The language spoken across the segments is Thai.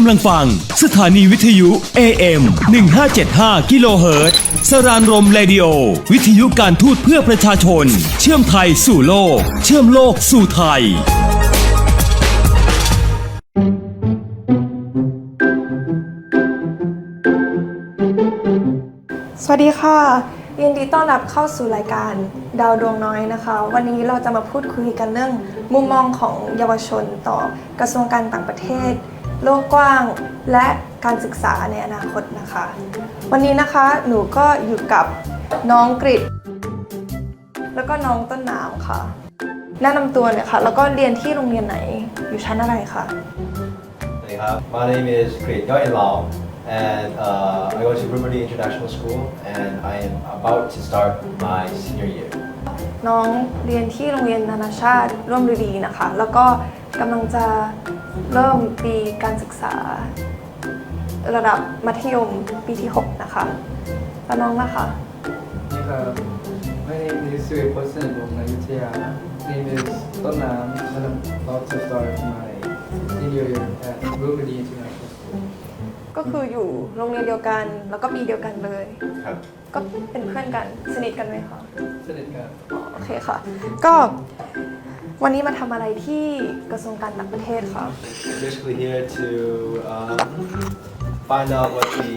กำลังฟัง สถานีวิทยุ AM 1575กิโลเฮิรตซ์สรานรมเรดิโอ วิทยุการทูตเพื่อประชาชน เชื่อมไทยสู่โลก เชื่อมโลกสู่ไทย สวัสดีค่ะยินดีต้อนรับเข้าสู่รายการดาวดวงน้อยนะคะ วันนี้เราจะมาพูดคุยกันเรื่องมุมมองของเยาวชนต่อกระทรวงการต่างประเทศ โลกกว้างและการศึกษาในอนาคตนะคะ วันนี้นะคะหนูก็อยู่กับน้องกริดแล้วก็น้องต้นน้ำค่ะ แนะนำตัวเนี่ยค่ะ แล้วก็เรียนที่โรงเรียนไหนอยู่ชั้นอะไรคะ Hey, uh, My name is Krit Yoi Lao, and uh, I go to Brumadi International School, and I am about to start my senior year. น้องเรียนที่โรงเรียนนานาชาติร่วมฤดีนะคะ แล้วก็กำลังจะ เริ่มปีการศึกษา ระดับมัธยมปีที่ 6 นะคะ แล้วน้องนะคะ Uh, my name is Suri Posen from Ayutthaya. Name is Tonam, and I'm about to start my senior year at Brumadi International School. ก็คืออยู่โรงเรียนเดียวกัน แล้วก็ปีเดียวกันเลย ครับ ก็เป็นเพื่อนกัน สนิทกันไหมคะ สนิทกัน โอเคค่ะ ก็ วันนี้มาทำอะไรที่กระทรวงการต่างประเทศค่ะ Basically here to um, find out what the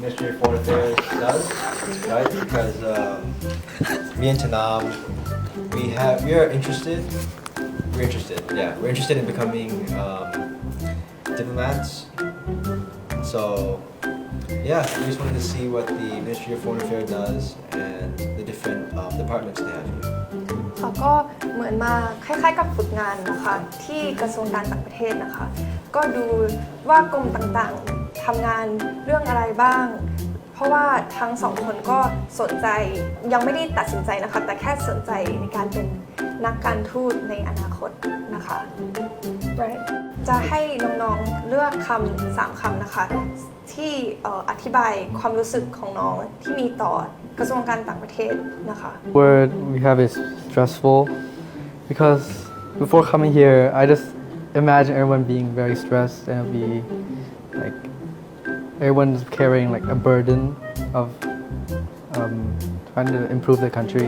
Ministry of Foreign Affairs does, right? Because um, me and Tanam, we have we are interested. We're interested, yeah. We're interested in becoming um, diplomats. So yeah, we just wanted to see what the Ministry of Foreign Affairs does and the different um, departments they have here. ค่ะก็เหมือนมาคล้ายๆ กับฝึกงานนะคะ ที่กระทรวงการต่างประเทศนะคะ ก็ดูว่ากรมต่างๆทำงานเรื่องอะไรบ้าง เพราะว่าทั้งสองคนก็สนใจยังไม่ได้ตัดสินใจนะคะ แต่แค่สนใจในการเป็นนักการทูตในอนาคตนะคะ right จะให้น้องๆ เลือกคำสามคำนะคะ ที่เอ่ออธิบายความรู้สึกของน้องที่มีต่อกระทรวงการต่างประเทศนะคะ Word we have is stressful because before coming here, I just imagine everyone being very stressed and be like everyone's carrying like a burden of um, trying to improve the country.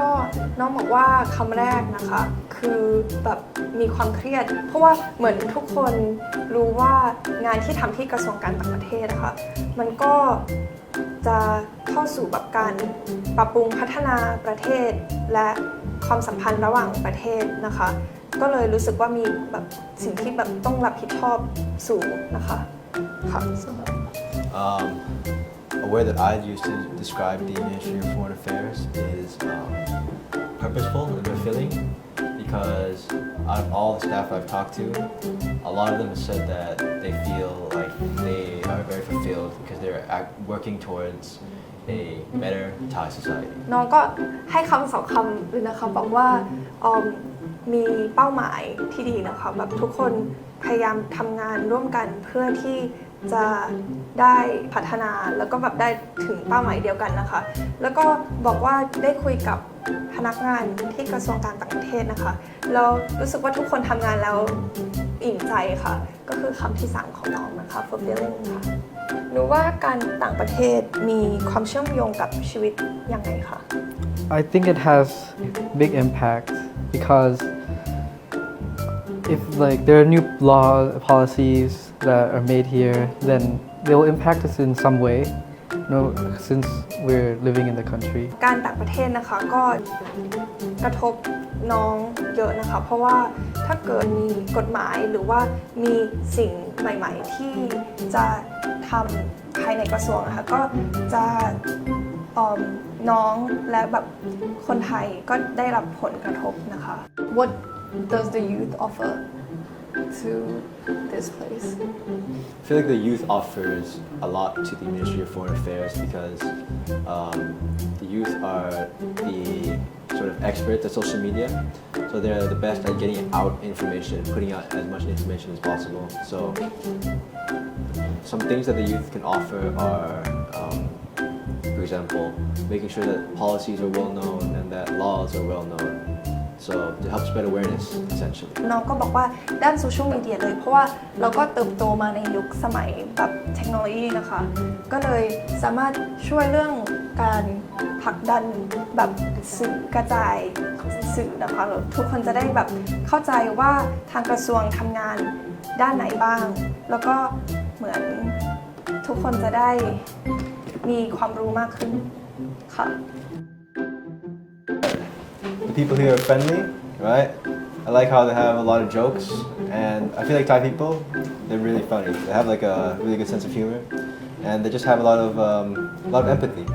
ก็น้องบอกว่าคำแรกนะคะ คือแบบมีความเครียด เพราะว่าเหมือนทุกคนรู้ว่างานที่ทำที่กระทรวงการต่างประเทศนะคะมันก็จะเข้าสู่แบบการปรับปรุงพัฒนาประเทศ และความสัมพันธ์ระหว่างประเทศนะคะ ก็เลยรู้สึกว่ามีแบบสิ่งที่แบบต้องรับผิดชอบสูงนะคะค่ะ Um, a word that I use to describe the Ministry of Foreign Affairs is um, purposeful and fulfilling because out of all the staff I've talked to, a lot of them have said that they feel like they are very fulfilled because they're act- working towards a better Thai society. น้องก็ให้คำสองคำเลยนะคะบอกว่าออมมีเป้าหมายที่ดีนะคะแบบทุกคนพยายามทำงานร่วมกันเพื่อที่ จะได้พัฒนาแล้วก็แบบได้ถึงเป้าหมายเดียวกันนะคะ แล้วก็บอกว่าได้คุยกับพนักงานที่กระทรวงการต่างประเทศนะคะแล้วรู้สึกว่าทุกคนทำงานแล้วอิ่มใจค่ะ ก็คือคำที่สามของน้องนะคะ fulfilling ค่ะหนูว่าการต่างประเทศมีความเชื่อมโยงกับชีวิตยังไงคะ I think it has big impact because if like there are new law policies that are made here, then they will impact us in some way. No, since we're living in the country. การต่างประเทศนะคะก็กระทบน้องเยอะนะคะ เพราะว่าถ้าเกิดมีกฎหมายหรือว่ามีสิ่งใหม่ ๆ ที่จะทำภายในกระทรวงนะคะก็จะเอิ่มน้องและแบบคนไทยก็ได้รับผลกระทบนะคะ What does the youth offer to this place I feel like the youth offers a lot to the Ministry of Foreign Affairs because um, the youth are the sort of experts at social media. So they're the best at getting out information, putting out as much information as possible. So some things that the youth can offer are, um, for example, making sure that policies are well known and that laws are well known. So to help spread awareness, essentially. น้องก็บอกว่าด้านโซเชียลมีเดียเลย เพราะว่าเราก็เติบโตมาในยุคสมัยแบบเทคโนโลยีนะคะ ก็เลยสามารถช่วยเรื่องการผลักดันแบบสื่อกระจายสื่อนะคะแล้วทุกคนจะได้แบบเข้าใจว่าทางกระทรวงทำงานด้านไหนบ้าง แล้วก็เหมือนทุกคนจะได้มีความรู้มากขึ้นค่ะ The people here are friendly, right? I like how they have a lot of jokes, and I feel like Thai people, they're really funny. They have like a really good sense of humor, and they just have a lot of um, a lot of empathy.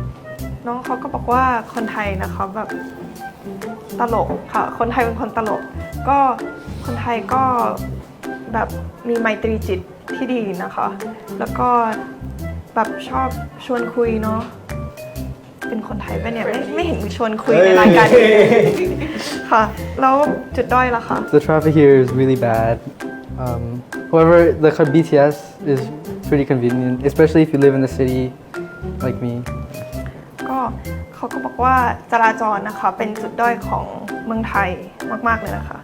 น้องเขาก็บอกว่าคนไทยนะคะแบบตลกค่ะ คนไทยเป็นคนตลก ก็คนไทยก็แบบมีไมตรีจิตที่ดีนะคะ แล้วก็แบบชอบชวนคุยเนาะ เป็นคนไทยปะเนี่ยไม่ไม่เห็นมีชวนคุยในรายการนี้ค่ะ แล้วจุดด้อยล่ะคะ The traffic here is really bad. Um, however, the car- BTS is pretty convenient, especially if you live in the city like me. ก็เขาก็บอกว่าจราจรนะคะ เป็นจุดด้อยของเมืองไทยมากๆเลยนะคะ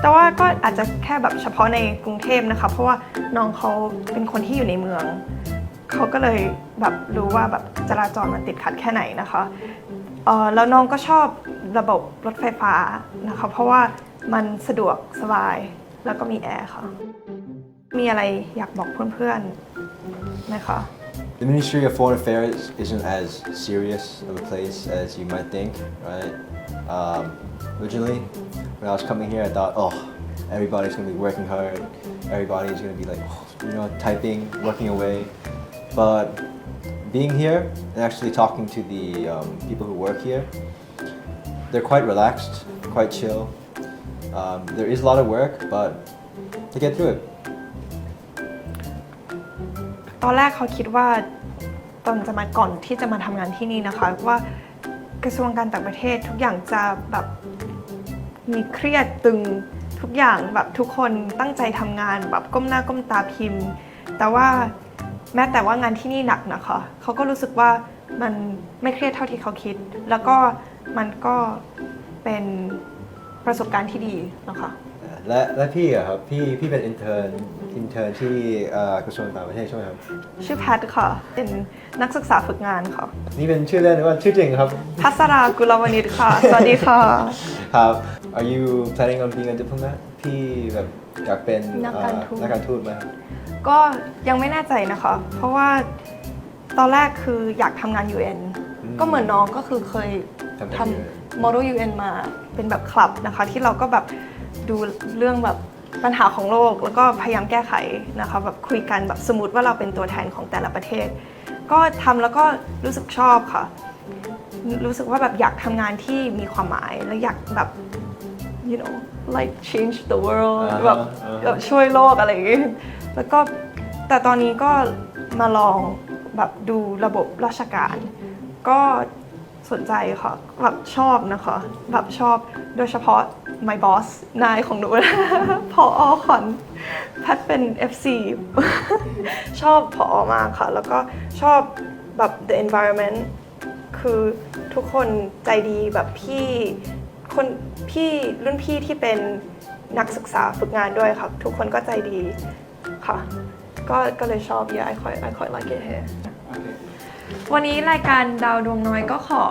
แต่ว่าก็อาจจะแค่แบบเฉพาะในกรุงเทพนะคะ เพราะว่าน้องเขาเป็นคนที่อยู่ในเมือง เขาก็เลยแบบรู้ว่าแบบจราจรมันติดขัดแค่ไหนนะคะเออแล้วน้องก็ชอบระบบรถไฟฟ้านะคะเพราะว่ามันสะดวกสบายแล้วก็มีแอร์ค่ะ มีอะไรอยากบอกเพื่อนๆไหมคะ The Ministry of Foreign Affairs isn't as serious of a place as you might think, right? Um, originally, when I was coming here, I thought, oh, everybody's gonna be working hard, everybody's gonna be like, you know, typing, working away. But being here and actually talking to the um, people who work here, they're quite relaxed, quite chill. Um, there is a lot of work, but they get through it. ตอนแรกเขาคิดว่าตอนจะมาก่อนที่จะมาทำงานที่นี่นะคะ ว่ากระทรวงการต่างประเทศทุกอย่างจะแบบมีเครียดตึงทุกอย่างแบบทุกคนตั้งใจทำงานแบบก้มหน้าก้มตาพิมพ์ แต่ว่า แม้แต่ว่างานที่นี่หนักนะคะเขาก็รู้สึกว่ามันไม่เครียดเท่าที่เขาคิด แล้วก็มันก็เป็นประสบการณ์ที่ดีนะคะและและพี่อะครับพี่พี่เป็นอินเทอร์อินเทอร์ที่เอ่อกระทรวงต่างประเทศใช่ไหมครับ ชื่อแพทค่ะ เป็นนักศึกษาฝึกงานค่ะ นี่เป็นชื่อเล่นหรือว่าชื่อจริงครับพัสรากุลวณิชค่ะ สวัสดีค่ะ ครับ Are you planning on being a diplomat พี่แบบอยากเป็นนักการทูตเอ่อนักการทูตไหมครับ ก็ยังไม่แน่ใจนะคะ เพราะว่าตอนแรกคืออยากทำงาน UN ก็เหมือนน้องก็คือเคยทำงานท UN ำ Model UN มาเป็นแบบคลับนะคะ ที่เราก็แบบดูเรื่องแบบปัญหาของโลก แล้วก็พยายามแก้ไขนะคะแบบคุยกันแบบสมมติว่าเราเป็นตัวแทนของแต่ละประเทศ ก็ทำแล้วก็รู้สึกชอบค่ะ รู้สึกว่าแบบอยากทำงานที่มีความหมาย และอยากแบบ you know like change the world อ่าฮะแบบอ่าฮะ แบบช่วยโลกอะไรอย่างงี้ แล้วก็แต่ตอนนี้ก็มาลองแบบดูระบบราชการ ก็สนใจค่ะแบบชอบนะคะแบบชอบโดยเฉพาะ my boss นายของหนูพออขวัญแพทเป็น FC ชอบพออมากค่ะ แล้วก็ชอบแบบ the environment คือทุกคนใจดีแบบพี่คนพี่รุ่นพี่ที่เป็นนักศึกษาฝึกงานด้วยค่ะ ทุกคนก็ใจดี่ะ ก็ก็เลยชอบ yeah I quite I quite like it here วันนี้รายการดาวดวงน้อยก็ขอ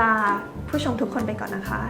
ลาผู้ชมทุกคนไปก่อนนะคะ